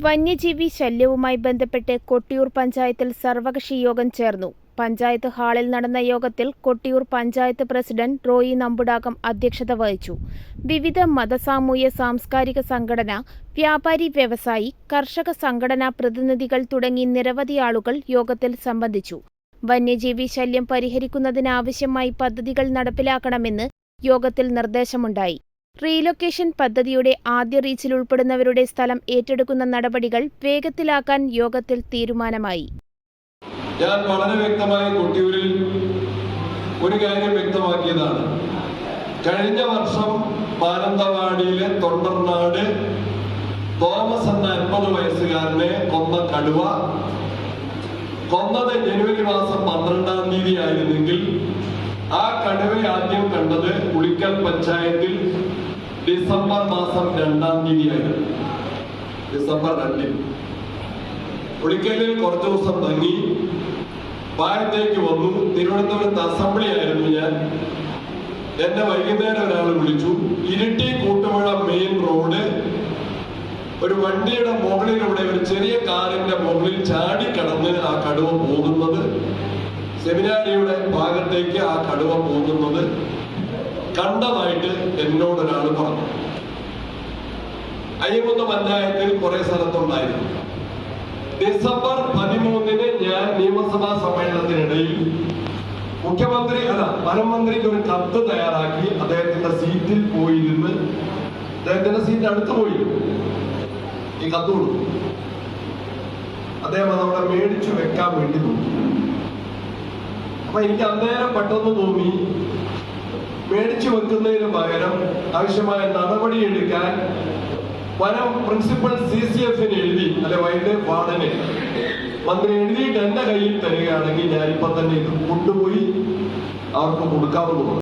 വന്യജീവി ശല്യവുമായി ബന്ധപ്പെട്ട് കൊട്ടിയൂർ പഞ്ചായത്തിൽ സർവകക്ഷി യോഗം ചേർന്നു. പഞ്ചായത്ത് ഹാളിൽ നടന്ന യോഗത്തിൽ കൊട്ടിയൂർ പഞ്ചായത്ത് പ്രസിഡന്റ് റോയി നമ്പുടാകം അധ്യക്ഷത വഹിച്ചു. വിവിധ മതസാമൂഹ്യ സാംസ്കാരിക സംഘടന വ്യാപാരി വ്യവസായി കർഷക സംഘടനാ പ്രതിനിധികൾ തുടങ്ങി നിരവധി ആളുകൾ യോഗത്തിൽ സംബന്ധിച്ചു. വന്യജീവി ശല്യം പരിഹരിക്കുന്നതിനാവശ്യമായി പദ്ധതികൾ നടപ്പിലാക്കണമെന്ന് യോഗത്തിൽ നിർദ്ദേശമുണ്ടായി. റീലൊക്കേഷൻ പദ്ധതിയുടെ ആദ്യ റീച്ചിൽ ഉൾപ്പെടുന്നവരുടെ സ്ഥലം ഏറ്റെടുക്കുന്ന നടപടികൾ വേഗത്തിലാക്കാൻ യോഗത്തിൽ തീരുമാനമായി. ഞാൻ വളരെ വ്യക്തമായി കൊട്ടിയൂരിൽ ഒരു കാര്യം വ്യക്തമാക്കിയതാണ്. കഴിഞ്ഞ വർഷം തൊണ്ടർനാട് തോമസ് എന്ന എൺപത് വയസ്സുകാരനെ കൊന്ന കടുവ. കൊന്നത് ജനുവരി മാസം പന്ത്രണ്ടാം തീയതി ആയിരുന്നെങ്കിൽ ആ കടുവ ആദ്യം കണ്ടത് ഉളിക്കൽ പഞ്ചായത്തിൽ ഡിസംബർ മാസം രണ്ടാം തീയതി ആയിരുന്നു ഡിസംബർ രണ്ടിൽ ഉളിക്കലിൽ കുറച്ചു ദിവസം തങ്ങി പായത്തേക്ക് വന്നു. തിരുവനന്തപുരത്ത് അസംബ്ലി ആയിരുന്നു ഞാൻ. എന്നെ വൈകുന്നേരം ഒരാൾ വിളിച്ചു. Iritty Koottupuzha main road. ഒരു വണ്ടിയുടെ മുകളിലൂടെ ഒരു ചെറിയ കാറിന്റെ മുകളിൽ ചാടിക്കടന്ന് ആ കടുവ പോകുന്നത് സെമിനാരിയുടെ ഭാഗത്തേക്ക് ആ കടുവ പോകുന്നത് കണ്ടതായിട്ട് എന്നോട് ഒരാൾ പറഞ്ഞു. അയ്യപ്പുന്ന പഞ്ചായത്തിൽ കുറെ സ്ഥലത്തുണ്ടായിരുന്നു. ഡിസംബർ പതിമൂന്നിന് ഞാൻ നിയമസഭാ സമ്മേളനത്തിനിടയിൽ മുഖ്യമന്ത്രി അല്ല വനമന്ത്രിക്ക് ഒരു കത്ത് തയ്യാറാക്കി അദ്ദേഹത്തിന്റെ സീറ്റിൽ പോയിരുന്ന് അദ്ദേഹത്തിന്റെ സീറ്റ് അടുത്ത് പോയി. ഈ കത്ത് കൊടുത്തു. അദ്ദേഹം അതവിടെ മേടിച്ചു വെക്കാൻ വേണ്ടി നോക്കി. അപ്പൊ എനിക്ക് അന്നേരം പെട്ടെന്ന് തോന്നി മേടിച്ചു വെക്കുന്നതിന് പകരം ആവശ്യമായ നടപടി എടുക്കാൻ വനം പ്രിൻസിപ്പൽ സി സി എഫിന് എഴുതി അല്ലെ വൈദ്യ വാർഡന്. മന്ത്രി എഴുതിയിട്ട് എന്റെ കയ്യിൽ തരികയാണെങ്കിൽ ഞാനിപ്പോ തന്നെ ഇത് കൊണ്ടുപോയി അവർക്ക് കൊടുക്കാവുന്നതാണ്.